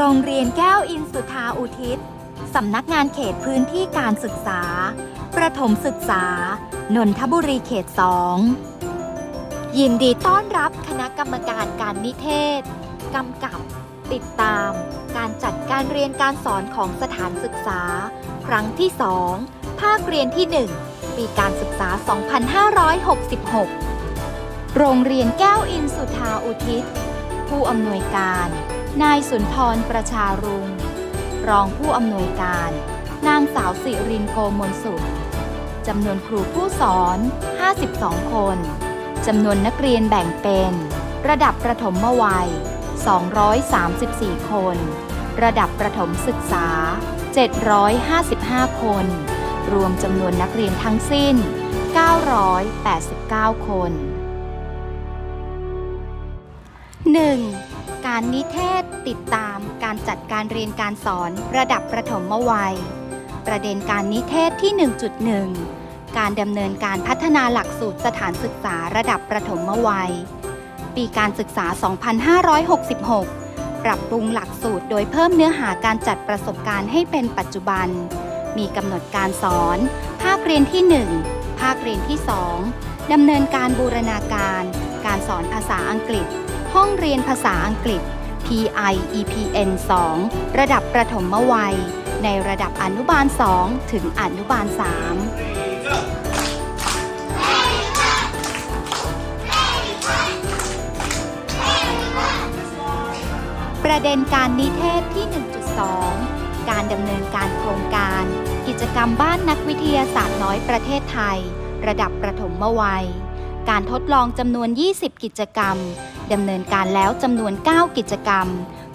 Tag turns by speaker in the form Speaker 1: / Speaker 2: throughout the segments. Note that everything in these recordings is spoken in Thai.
Speaker 1: โรงเรียนแก้วอินสุทาอุทิศ สำนักงานเขตพื้นที่การศึกษา ประถมศึกษา นนทบุรีเขตสองยินดีต้อนรับคณะกรรมการการนิเทศ กำกับ ติดตาม การจัดการเรียนการสอนของสถานศึกษา ครั้งที่2ภาคเรียนที่1ปีการศึกษา 2566 โรงเรียนแก้วอินสุทาอุทิศ ผู้อำนวยการ นายสุนทรประชารุง รองผู้อำนวยการ นางสาวสิรินโกมลสุขจำนวนครูผู้สอน 52 คน จำนวนนักเรียนแบ่งเป็น ระดับประถมวัย 234 คน ระดับประถมศึกษา 755 คน รวมจำนวนนักเรียนทั้งสิ้น 989 คน 1. การนิเทศติดตามการจัดการเรียนการสอนระดับประถมวัย ประเด็นการนิเทศที่ 1.1 การดำเนินการพัฒนาหลักสูตรสถานศึกษาระดับประถมวัย ปีการศึกษา 2566 ปรับปรุงหลักสูตรโดยเพิ่มเนื้อหาการจัดประสบการณ์ให้เป็นปัจจุบัน มีกำหนดการสอน ภาคเรียนที่ 1 ภาคเรียนที่ 2ดำเนินการบูรณาการ การสอนภาษาอังกฤษ ห้องเรียนภาษาอังกฤษ PI EPN 2 ระดับประถมวัย ในระดับอนุบาล 2 ถึงอนุบาล 3ประเด็นการนิเทศที่ 1.2 การดำเนินการโครงการ กิจกรรมบ้านนักวิทยาศาสตร์น้อยประเทศไทย ระดับประถมวัย การทดลองจำนวน 20 กิจกรรม ดำเนินการแล้วจำนวน 9 กิจกรรม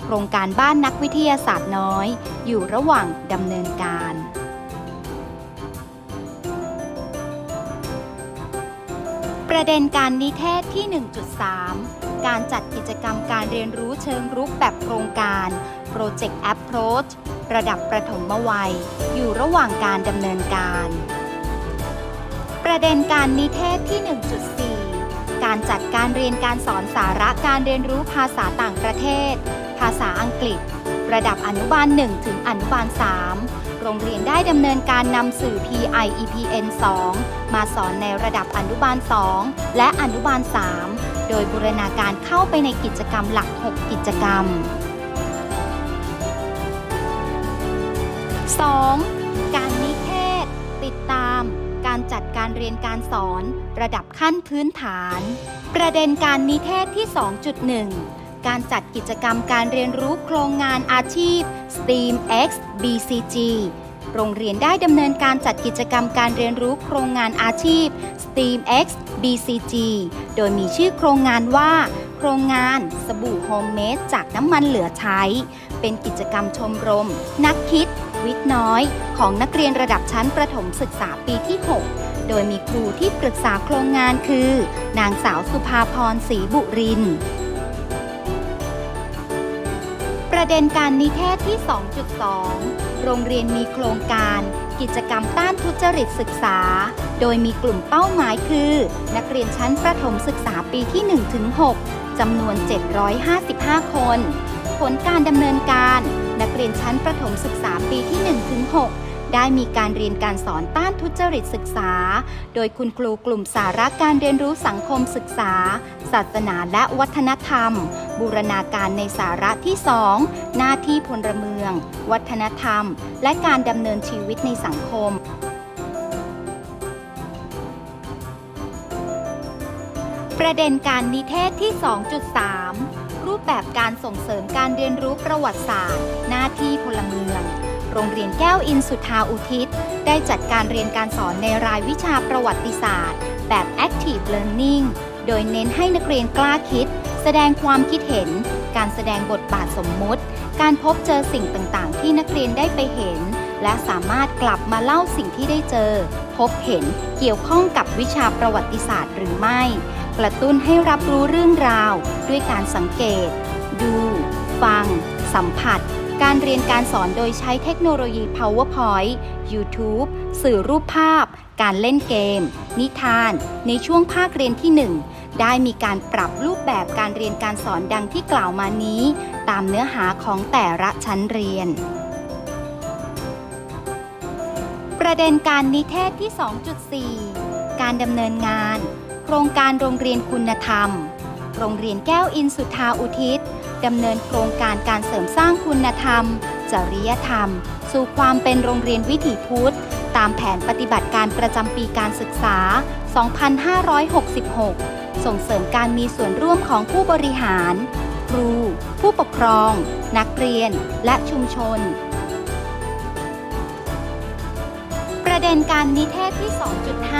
Speaker 1: โครงการบ้านนักวิทยาศาสตร์น้อย อยู่ระหว่างดำเนินการประเด็นการนิเทศที่ 1.3 การจัดกิจกรรมการเรียนรู้เชิงรุกแบบโครงการ Project Approach ระดับประถมวัย อยู่ระหว่างการดำเนินการ ประเด็นการนิเทศที่ 1.4 การจัดการเรียนการสอนสาระการเรียนรู้ภาษาต่างประเทศ ภาษาอังกฤษ ระดับอนุบาล 1 ถึงอนุบาล 3 โรงเรียนได้ดำเนินการนำสื่อ PI EPN 2 มาสอนในระดับอนุบาล 2 และอนุบาล 3 โดยบูรณาการเข้าไปในกิจกรรมหลัก 6 กิจกรรม 2. การ การเรียนการสอนระดับขั้นพื้นฐาน ประเด็นการนิเทศที่ 2.1 การจัดกิจกรรมการเรียนรู้โครงงานอาชีพ STEAM X BCG โรงเรียนได้ดำเนินการจัดกิจกรรมการเรียนรู้โครงงานอาชีพ STEAM X BCG โดยมีชื่อโครงงานว่า โครงงานสบู่โฮมเมดจากน้ำมันเหลือใช้ เป็นกิจกรรมชมรม นักคิด วิทย์น้อย ของนักเรียนระดับชั้นประถมศึกษาปีที่ 6 โดยมีครูที่ปรึกษาโครงงานคือ นางสาวสุภาพรศรีบุริน ประเด็นการนิเทศที่ 2.2 โรงเรียนมีโครงการ กิจกรรมต้านทุจริตศึกษา โดยมีกลุ่มเป้าหมายคือ นักเรียนชั้นประถมศึกษาปีที่ 1-6 จำนวน 755 คน ผลการดำเนินการ นักเรียนชั้นประถมศึกษาปีที่ 1-6 ได้มีการเรียนการสอนต้านทุจริตศึกษา โดยคุณครูกลุ่มสาระการเรียนรู้สังคมศึกษา ศาสนาและวัฒนธรรม บูรณาการในสาระที่ 2 หน้าที่พลเมือง วัฒนธรรม และการดำเนินชีวิตในสังคมประเด็นการนิเทศที่ 2.3 รูปแบบการส่งเสริมการเรียนรู้ประวัติศาสตร์ หน้าที่พลเมือง โรงเรียนแก้วอินสุทาอุทิศ ได้จัดการเรียนการสอนในรายวิชาประวัติศาสตร์ แบบ Active Learning โดยเน้นให้นักเรียนกล้าคิด แสดงความคิดเห็น การแสดงบทบาทสมมุติ การพบเจอสิ่งต่างๆ ที่นักเรียนได้ไปเห็น และสามารถกลับมาเล่าสิ่งที่ได้เจอ พบเห็นเกี่ยวข้องกับวิชาประวัติศาสตร์หรือไม่ กระตุ้นให้รับรู้เรื่องราว ด้วยการสังเกต ดู ฟัง สัมผัส การเรียนการสอนโดยใช้เทคโนโลยี PowerPoint YouTube สื่อรูปภาพ การเล่นเกม นิทาน ในช่วงภาคเรียนที่ได้มีการปรับรูปแบบการเรียนการสอนดังที่กล่าวมานี้ ตามเนื้อหาของแต่ละชั้นเรียน ประเด็นการนิเทศที่ 2.4 การดำเนินงาน โครงการโรงเรียนคุณธรรม โรงเรียนแก้วอินสุทธาอุทิศ ดำเนินโครงการการเสริมสร้างคุณธรรม จริยธรรม สู่ความเป็นโรงเรียนวิถีพุทธ ตามแผนปฏิบัติการประจำปีการศึกษา 2566 ส่งเสริมการมีส่วนร่วมของผู้บริหาร ครู ผู้ปกครอง นักเรียน และชุมชน ประเด็นการนิเทศที่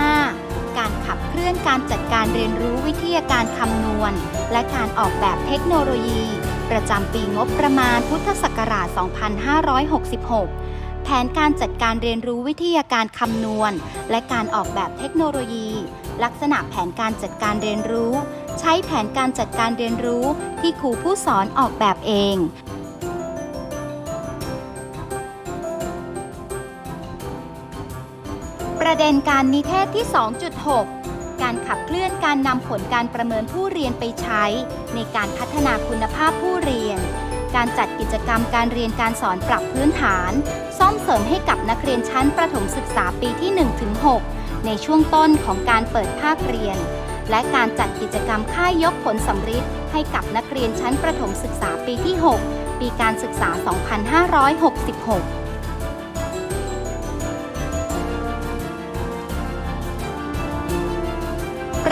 Speaker 1: 2.5การขับเคลื่อนการจัดการเรียนรู้วิทยาการคำนวณ และการออกแบบเทคโนโลยี ประจำปีงบประมาณพุทธศักราช 2566 แผนการจัดการเรียนรู้วิทยาการคำนวณ และการออกแบบเทคโนโลยี ลักษณะแผนการจัดการเรียนรู้ ใช้แผนการจัดการเรียนรู้ที่ครูผู้สอนออกแบบเองประเด็นการนิเทศที่ 2.6 การขับเคลื่อนการนำผลการประเมินผู้เรียนไปใช้ ในการพัฒนาคุณภาพผู้เรียน การจัดกิจกรรมการเรียนการสอนปรับพื้นฐาน ซ่อมเสริมให้กับนักเรียนชั้นประถมศึกษาปีที่ 1-6 ในช่วงต้นของการเปิดภาคเรียน และการจัดกิจกรรมค่ายยกผลสำฤทธิ์ให้กับนักเรียนชั้นประถมศึกษาปีที่ 6 ปีการศึกษา 2566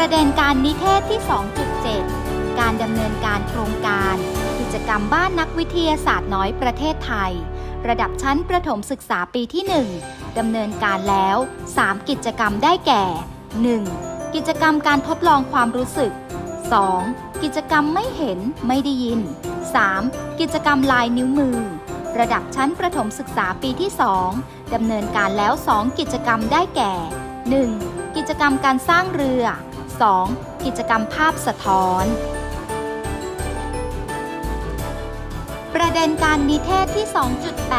Speaker 1: ประเด็นการนิเทศที่ 2.7 การดำเนินการโครงการ กิจกรรมบ้านนักวิทยาศาสตร์น้อยประเทศไทย ระดับชั้นประถมศึกษาปีที่ 1 ดำเนินการแล้ว 3 กิจกรรมได้แก่ 1. กิจกรรมการทดลองความรู้สึก 2. กิจกรรมไม่เห็นไม่ได้ยิน 3. กิจกรรมลายนิ้วมือ ระดับชั้นประถมศึกษาปีที่ 2 ดำเนินการแล้ว 2 กิจกรรมได้แก่ 1. กิจกรรมการสร้างเรือ 2. กิจกรรมภาพสะท้อน ประเด็นการนิเทศที่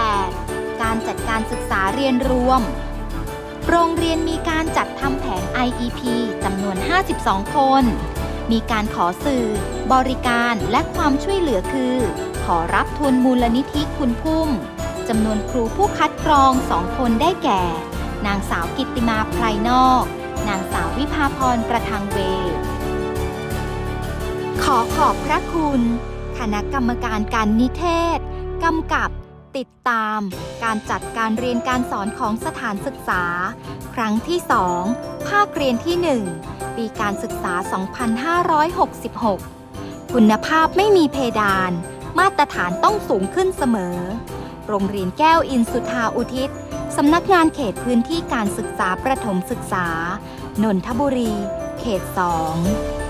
Speaker 1: 2.8 การจัดการศึกษาเรียนรวม โรงเรียนมีการจัดทำแผน IEP จำนวน 52 คน มีการขอสื่อ บริการและความช่วยเหลือคือ ขอรับทุนมูลนิธิคุณพุ่มจำนวนครูผู้คัดกรอง 2 คนได้แก่ นางสาวกิตติมาไพรนอก นางสาววิภาพรประทังเว ขอขอบพระคุณ คณะกรรมการการนิเทศ กำกับ ติดตาม การจัดการเรียนการสอนของสถานศึกษา ครั้งที่ 2 ภาคเรียนที่ 1 ปีการศึกษา 2566 คุณภาพไม่มีเพดาน มาตรฐานต้องสูงขึ้นเสมอ โรงเรียนแก้วอินสุทาอุทิศ สำนักงานเขตพื้นที่การศึกษาประถมศึกษา นนทบุรี เขต 2